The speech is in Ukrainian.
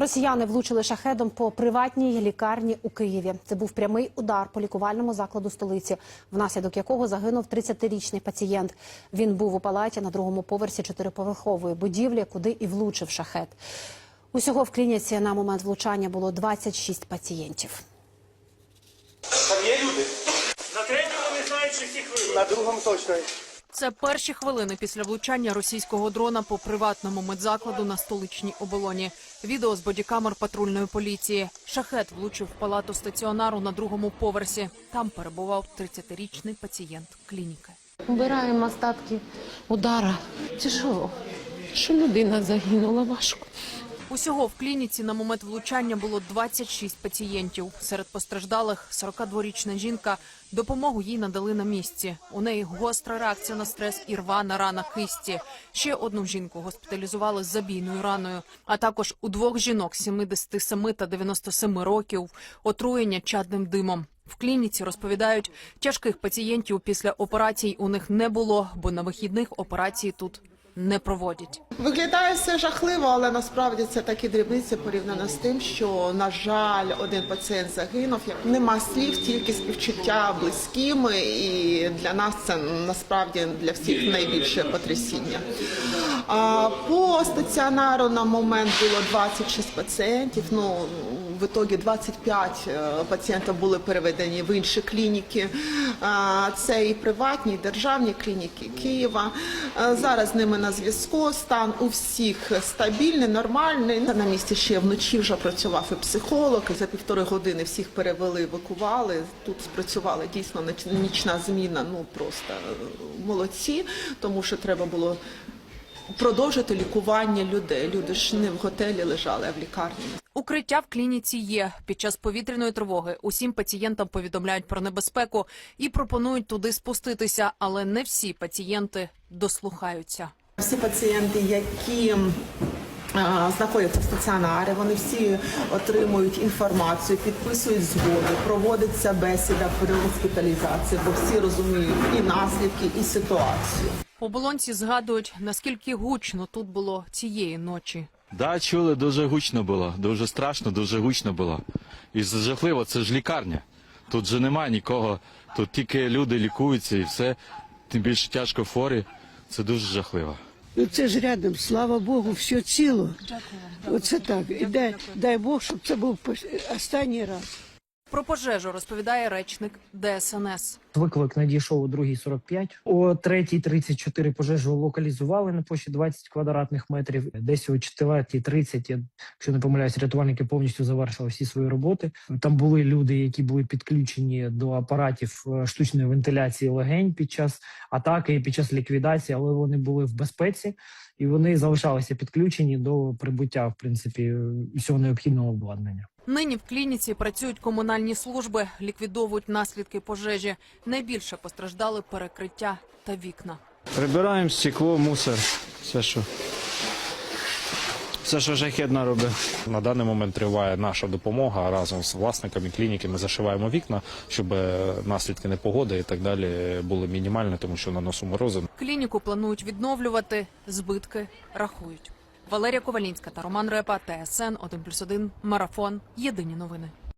Росіяни влучили шахедом по приватній лікарні у Києві. Це був прямий удар по лікувальному закладу столиці, внаслідок якого загинув 30-річний пацієнт. Він був у палаті на другому поверсі чотириповерхової будівлі, куди і влучив шахет. Усього в клініці на момент влучання було 26 пацієнтів. Там є люди? На третьому не знають, що всіх вивели. На другому точно. Це перші хвилини після влучання російського дрона по приватному медзакладу на столичній оболоні. Відео з бодікамер патрульної поліції. Шахет влучив в палату стаціонару на другому поверсі. Там перебував 30-річний пацієнт клініки. Убираємо остатки удара. Тяжело. Що людина загинула важко. Усього в клініці на момент влучання було 26 пацієнтів. Серед постраждалих 42-річна жінка. Допомогу їй надали на місці. У неї гостра реакція на стрес і рвана рана кисті. Ще одну жінку госпіталізували з забійною раною. А також у двох жінок 77 та 97 років отруєння чадним димом. В клініці розповідають, тяжких пацієнтів після операцій у них не було, бо на вихідних операції тут не проводять. Виглядає все жахливо, але насправді це такі дрібниці порівняно з тим, що на жаль, один пацієнт загинув. Нема слів, тільки співчуття близьким, і для нас це насправді для всіх найбільше потрясіння. По стаціонару на момент було 26 пацієнтів. Ну в ітогі 25 е, пацієнтів були переведені в інші клініки. Це і приватні, і державні клініки Києва. Зараз з ними на зв'язку. Стан у всіх стабільний, нормальний. На місці ще вночі вже працював і психолог. І за півтори години всіх перевели, евакували. Тут спрацювала дійсно нічна зміна. Ну просто е, молодці, тому що треба було. Продовжити лікування людей. Люди ж не в готелі лежали, а в лікарні. Укриття в клініці є. Під час повітряної тривоги усім пацієнтам повідомляють про небезпеку і пропонують туди спуститися, але не всі пацієнти дослухаються. Всі пацієнти, які знаходяться в стаціонарі, вони всі отримують інформацію, підписують згоду, проводиться бесіда при госпіталізації, бо всі розуміють і наслідки, і ситуацію. Оболонці згадують, наскільки гучно тут було цієї ночі. Да, чули, дуже гучно було, дуже страшно, дуже гучно було. І жахливо, це ж лікарня. Тут же немає нікого, тут тільки люди лікуються і все, тим більше тяжко хворі. Це дуже жахливо. Ну це ж рядом, слава Богу, все ціло. Оце так. І дай, дай Бог, щоб це був останній раз. Про пожежу розповідає речник ДСНС. Виклик надійшов о 2.45. О 3.34 пожежу локалізували на площі 20 квадратних метрів. Десь о 4.30, я, якщо не помиляюсь, рятувальники повністю завершили всі свої роботи. Там були люди, які були підключені до апаратів е, штучної вентиляції легень під час атаки і під час ліквідації, але вони були в безпеці і вони залишалися підключені до прибуття, в принципі, всього необхідного обладнання. Нині в клініці працюють комунальні служби, ліквідовують наслідки пожежі. Найбільше постраждали перекриття та вікна. Прибираємо стекло, мусор, все, що. Все, що шахедна робить. На даний момент триває наша допомога разом з власниками клініки. Ми зашиваємо вікна, щоб е, наслідки непогоди і так далі були мінімальні, тому що на носу морози. Клініку планують відновлювати, збитки рахують. Валерія Ковалінська та Роман Репа, ТСН 1+,1, Марафон. Єдині новини.